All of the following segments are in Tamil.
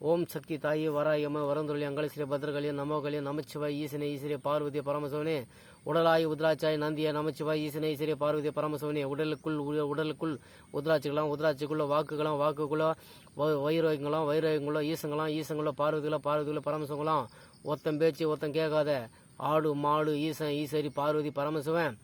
ஓம் சக்தி தாயி வராயம வரந்துள்ளி அங்கலஸ்ரீ பத்ரகலிய நமோகலிய நமச்சிவாய் ஈசனே ஈஸ்வரிய பார்வதி பரமசிவனே. உடலாய் உத்ராச்சாய் நந்திய நமச்சிவாய் ஈசனை ஈஸ்வரிய பார்வதி பரமசிவனே. உடலுக்குள் உ- உடலுக்குள் உத்ராட்சிகளாம் உத்ராட்சிக்குள்ள வாக்குகளாம் வாக்குக்குள்ள வைரோகங்களாம் வைரோகங்களோ ஈசங்களாம் ஈசங்களோ பார்வதிகளோ பார்வதிகளோ பரமசிவங்களாம். ஒத்தன் பேச்சு ஒத்தன் கேட்காத ஆடு மாடு ஈசன் ஈஸ்வரி பார்வதி பரமசிவன்.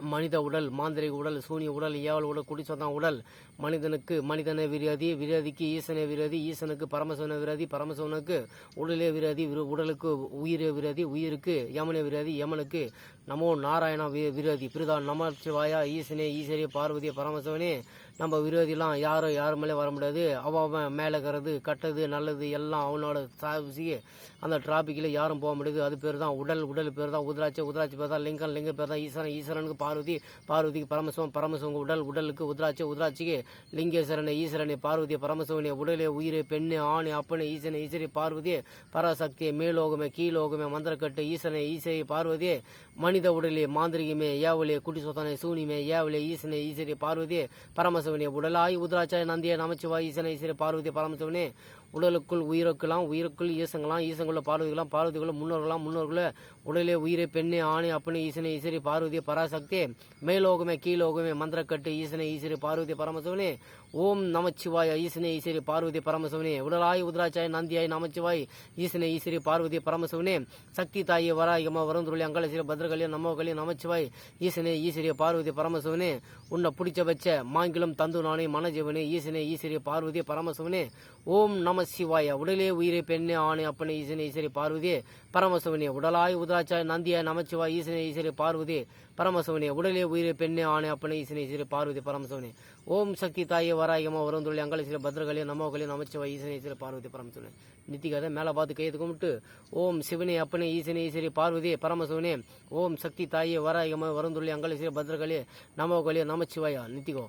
மனித உடல் மாந்திரிக உடல் சூனிய உடல் ஏவல் உடல் குடிச்சதான் உடல். மனிதனுக்கு மனிதன விரோதி விரோதிக்கு ஈசனை விரோதி ஈசனுக்கு பரமசிவன விரோதி பரமசிவனுக்கு உடலே விரோதி விரு- உடலுக்கு உயிரே விரோதி உயிருக்கு யமனே விரோதி யமனுக்கு நமோ நாராயணா விரோதி. பிரிதா நமச்சிவாயா ஈசனே ஈஸ்வரிய பார்வதி பரமசிவனே. நம்ம விரோதிலாம் யாரும் யார் மேலே வர முடியாது. அவன் மேலே இருக்கிறது கட்டது நல்லது எல்லாம் அவனோட சாவிசி அந்த டிராபிக்கில் யாரும் போக முடியாது. அது பேர் தான் உடல். உடல் பேர் தான் உதராட்சி உதராட்சி பேர் தான் லிங்கம். லிங்க பேர் தான் ஈஸ்வரன் ஈஸ்வரனுக்கு பார்வதி பார்வதிக்கு பரமசிவம் பரமசிவங்க உடல் உடலுக்கு உத்ராட்சி உத்ராட்சிக்கு லிங்கேஸ்வரனை ஈஸ்வரனை பார்வதி பரமசிவனை உடலே உயிரே பெண்ணு ஆணை அப்பனை ஈசனை ஈஸ்வரி பார்வதி பராசக்தியை மேலோகமே கீழோகமே மந்திரக்கட்டு ஈசனை ஈசரி பார்வதியே மனித உடலே மாந்திரிகமே ஏவலே குட்டி சொத்தனை சூனிமே ஏவலே ஈசனை ஈஸ்வரி பார்வதி பரமசிவனே உடலாய் உத்ராட்சாய் நந்திய நமச்சிவாய் ஈசனை ஈஸ்வரி பார்வதி பரமசிவனே உடலுக்குள் உயிருக்கெல்லாம் உயிருக்குள் ஈசங்களாம் ஈசங்குள்ள பார்வதிகளாம் பார்வதிகளும் முன்னோர்களாம் முன்னோர்கள உடலே உயிரை பெண்ணே ஆணை அப்பனே ஈசனை ஈஸ்வரி பார்வதி பராசக்தி மேலோகமே கீழோகமே மந்திரக்கட்டு ஈசனை ஈஸ்வரி பார்வதி பரமசிவனே. ஓம் நமச்சிவாய ஈசனே ஈஸ்வரி பார்வதி பரமசிவனே. உடலாய் உதராச்சாய் நந்தியாய் நமச்சிவாய் ஈசனை ஈஸ்வரி பார்வதி பரமசிவனே. சக்தி தாயி வராயமா வருந்துருளி அங்காளசிரி பத்ரகலிய நமோகலி நமச்சிவாய் ஈசனே ஈஸ்வரிய பார்வதி பரமசிவனே. உன்னை பிடிச்ச வச்ச மாங்கிலம் தந்து நானே மனஜீவனே ஈசனே ஈஸ்வரிய பார்வதி பரமசிவனே. ஓம் நம சிவாய உடலே உயிரை பெண்ணே ஆணை அப்பனே ஈசனே ஈஸ்வரி பார்வதி பரமசிவனே. உடலாய் உத்ராச்சாய் நந்தியாய் நமச்சிவாய் ஈசனே ஈஸ்வரி பார்வதி பரமசிவனே உடலே உயிரை பெண்ணே ஆணை அப்பனே ஈசனே சிறு பார்வதி பரமசிவனே. ஓம் சக்தி தாயே வராயமா எங்களை அங்காளசிரி பத்ரகலிய நமோகலி நமச்சிவாய் ஈசனே சிறு பார்வதி பரமசிவனே. நித்திகாத மேலே பார்த்து கையெழுத்து கும்பிட்டு ஓம் சிவனே அப்பனே ஈசனே ஈஸ்வரி பார்வதி பரமசிவனே ஓம் சக்தி தாயே வராயமா எங்களை அங்காளசிரி பத்ரகலிய நமோகலிய நமச்சிவாயா நித்திகோ.